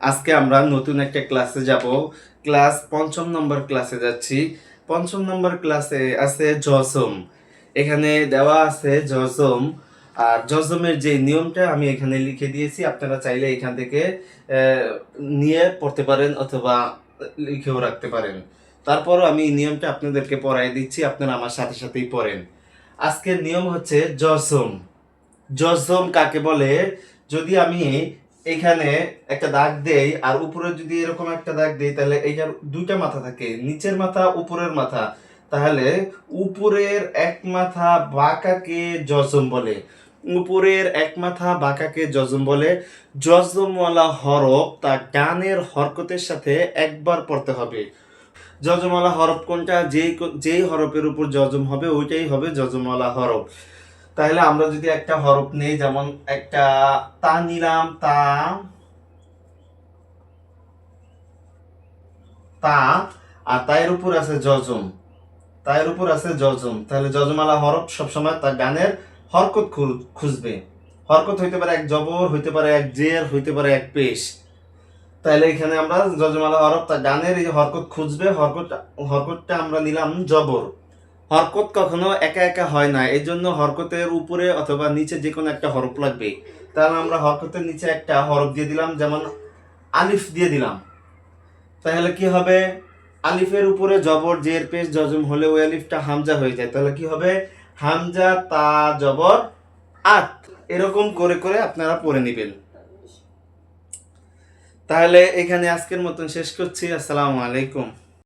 আজকে আমরা নতুন একটা ক্লাসে যাব। ক্লাস পঞ্চম নম্বর ক্লাসে যাচ্ছি। পঞ্চম নম্বর ক্লাসে আছে জজম এখানে দেওয়া আছে জজম আর জজমের যে নিয়মটা আমি এখানে লিখে দিয়েছি, আপনারা চাইলে এখান থেকে নিয়ে পড়তে পারেন অথবা লিখেও রাখতে পারেন। তারপরও আমি এই নিয়মটা আপনাদেরকে পড়াই দিচ্ছি, আপনারা আমার সাথে সাথেই পড়েন। আজকের নিয়ম হচ্ছে জজম জজম কাকে বলে? যদি আমি এখানে একটা দাগ দেই আর উপরে যদি এরকম একটা দাগ দেই, তাহলে এইটার দুইটা মাথা থাকে, নিচের মাথা, উপরের মাথা। তাহলে উপরের এক মাথা বাঁকাকে জজম বলে। উপরের এক মাথা বাঁকাকে জজম বলে। জজমওয়ালা হরফ তা গানের হরকতের সাথে একবার পড়তে হবে। জজমওয়ালা হরফ কোনটা? যেই যেই হরফের উপর জজম হবে, ওইটাই হবে জজমওয়ালা হরফ। তাহলে আমরা যদি একটা হরফ নেই, যেমন একটা তা নিলাম, তা তা, আর তায়ের উপর আছে জজম। তায়ের উপর আছে জজম। তাহলে জজমালা হরফ সবসময় তার গানের হরকত খুঁজবে। হরকত হইতে পারে এক জবর, হইতে পারে এক জের, হইতে পারে এক পেশ। তাহলে এখানে আমরা জজমালা হরফ তার গানের এই হরকত খুঁজবে, হরকত, হরকতটা আমরা নিলাম জবর। হরকত কখনো একা একা হয় না এই জন্য হরকতের উপরে অথবা নিচে যে কোনো একটা হরফ লাগবে তাহলে আমরা হরকতের নিচে একটা হরফ দিয়ে দিলাম, যেমন আলিফ দিয়ে দিলাম। তাহলে কি হবে? আলিফের উপরে জবর, জের, পেশ, জজম হলে ওই আলিফটা হামজা হয়ে যায়। তাহলে কি হবে? হামজা, তা, জবর, আত। এরকম করে করে আপনারা পড়ে নেবেন। তাহলে এখানে আজকের মতন শেষ করছি আসসালামু আলাইকুম।